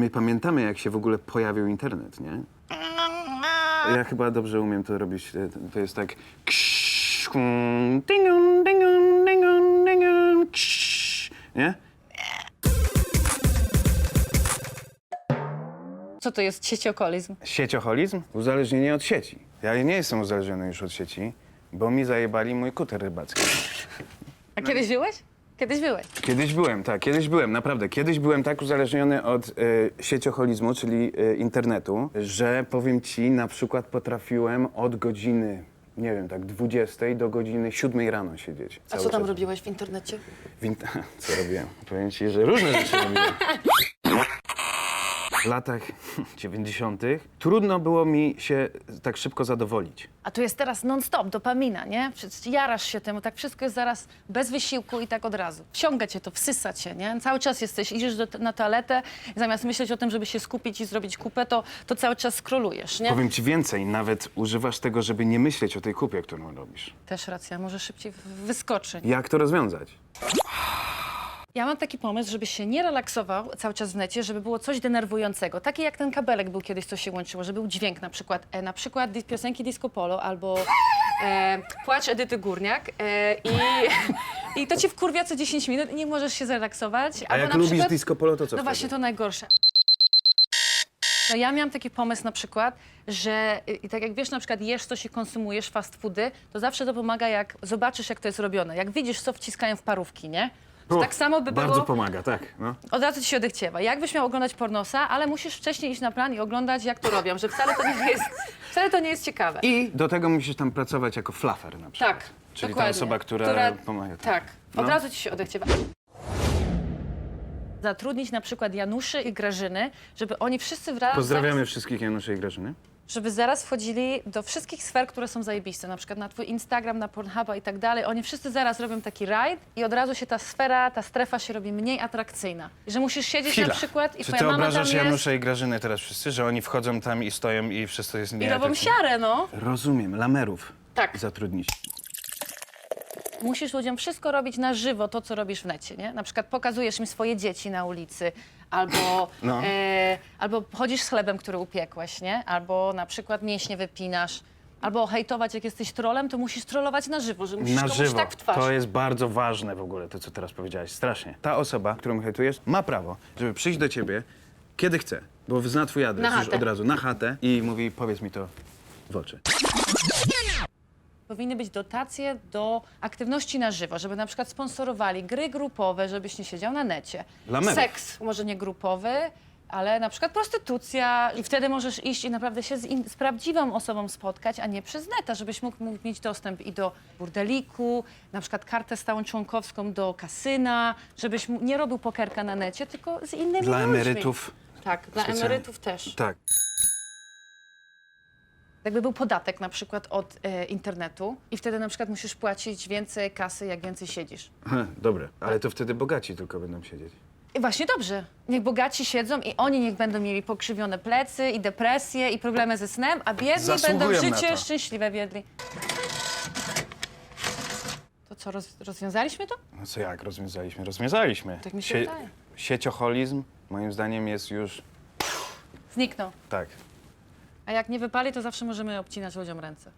My pamiętamy, jak się w ogóle pojawił internet, nie? Ja chyba dobrze umiem to robić. e, To jest tak... Nie? Co to jest sieciokolizm? Siecioholizm? Uzależnienie od sieci. Ja nie jestem uzależniony już od sieci, bo mi zajebali mój kuter rybacki. A kiedyś byłeś? Kiedyś byłeś. Kiedyś byłem, tak, kiedyś byłem, naprawdę. Kiedyś byłem tak uzależniony od e, sieciocholizmu, czyli e, internetu, że powiem ci, na przykład potrafiłem od godziny, nie wiem, tak 20 do godziny 7 rano siedzieć. A cały co tam czas. robiłeś w internecie? W int- Co robiłem? Powiem ci, że różne rzeczy robiłem. W latach 90. trudno było mi się tak szybko zadowolić. A tu jest teraz non-stop, dopamina, nie? Przecież jarasz się temu, tak wszystko jest zaraz bez wysiłku i tak od razu. Wsiąga cię to, wsysa cię, nie? Cały czas jesteś, idziesz do, na toaletę i zamiast myśleć o tym, żeby się skupić i zrobić kupę, to, to cały czas skrolujesz, nie? Powiem ci więcej, nawet używasz tego, żeby nie myśleć o tej kupie, którą robisz. Też racja, może szybciej w- wyskoczy. Jak to rozwiązać? Ja mam taki pomysł, żebyś się nie relaksował cały czas w necie, żeby było coś denerwującego. Taki jak ten kabelek był kiedyś, co się łączyło, że był dźwięk na przykład, e, na przykład dis- piosenki Disco Polo albo e, Płacz Edyty Górniak e, i, i to cię wkurwia co 10 minut i nie możesz się zrelaksować. A albo jak na lubisz przykład, disco polo, to co No właśnie, to najgorsze. No ja miałam taki pomysł na przykład, że y, i tak jak wiesz, na przykład jesz coś i konsumujesz fast foody, to zawsze to pomaga, jak zobaczysz, jak to jest robione. Jak widzisz, co wciskają w parówki, nie? Tak samo by Bardzo było... pomaga, tak. No. Od razu ci się odechciewa. Jakbyś miał oglądać pornosa, ale musisz wcześniej iść na plan i oglądać, jak to robią, że wcale to nie jest, wcale to nie jest ciekawe. I do tego musisz tam pracować jako flafer na przykład. Tak, Czyli dokładnie. ta osoba, która, pomaga. Tak, od No. razu ci się odechciewa. Zatrudnić na przykład Januszy i Grażyny, żeby oni wszyscy wraz... Pozdrawiamy wszystkich Januszy i Grażyny. Żeby zaraz wchodzili do wszystkich sfer, które są zajebiste, na przykład na twój Instagram, na Pornhuba i tak dalej. Oni wszyscy zaraz robią taki rajd i od razu się ta sfera, ta strefa się robi mniej atrakcyjna. I że musisz siedzieć Chwila. na przykład i Czy twoja ty mama tam obrażasz jest Janusza i Grażynę teraz wszyscy, że oni wchodzą tam i stoją i wszystko jest i robią siarę, no. Rozumiem, lamerów Tak. zatrudnić. Musisz ludziom wszystko robić na żywo, to co robisz w necie, nie? Na przykład pokazujesz im swoje dzieci na ulicy, albo, No. e, albo chodzisz z chlebem, który upiekłeś, nie? Albo na przykład mięśnie wypinasz. Albo hejtować, jak jesteś trolem, to musisz trollować na żywo, że musisz Na komuś żywo. tak w twarz. To jest bardzo ważne w ogóle, to co teraz powiedziałeś. Strasznie. Ta osoba, którą hejtujesz, ma prawo, żeby przyjść do ciebie, kiedy chce, bo zna twój adres Na już chatę. od razu, na chatę i mówi, powiedz mi to w oczy. Powinny być dotacje do aktywności na żywo, żeby na przykład sponsorowali gry grupowe, żebyś nie siedział na necie. Lamerów. Seks, może nie grupowy, ale na przykład prostytucja i wtedy możesz iść i naprawdę się z, in, z prawdziwą osobą spotkać, a nie przez neta, żebyś mógł, mógł mieć dostęp i do burdeliku, na przykład kartę stałą członkowską do kasyna, żebyś mu- nie robił pokerka na necie, tylko z innymi Dla ludźmi. emerytów. Tak, dla specjalnie. emerytów też. Tak. Jakby był podatek na przykład od e, internetu i wtedy na przykład musisz płacić więcej kasy, jak więcej siedzisz. Aha, dobre, ale to wtedy bogaci tylko będą siedzieć. I właśnie dobrze. Niech bogaci siedzą i oni niech będą mieli pokrzywione plecy i depresje i problemy ze snem, a biedni Zasługują będą na życie to. szczęśliwe biedni. To co, roz, rozwiązaliśmy to? No co jak, rozwiązaliśmy? Rozwiązaliśmy. Tak mi się wydaje. Sieciocholizm moim zdaniem jest już, Zniknął. tak, A jak nie wypali, to zawsze możemy obcinać ludziom ręce.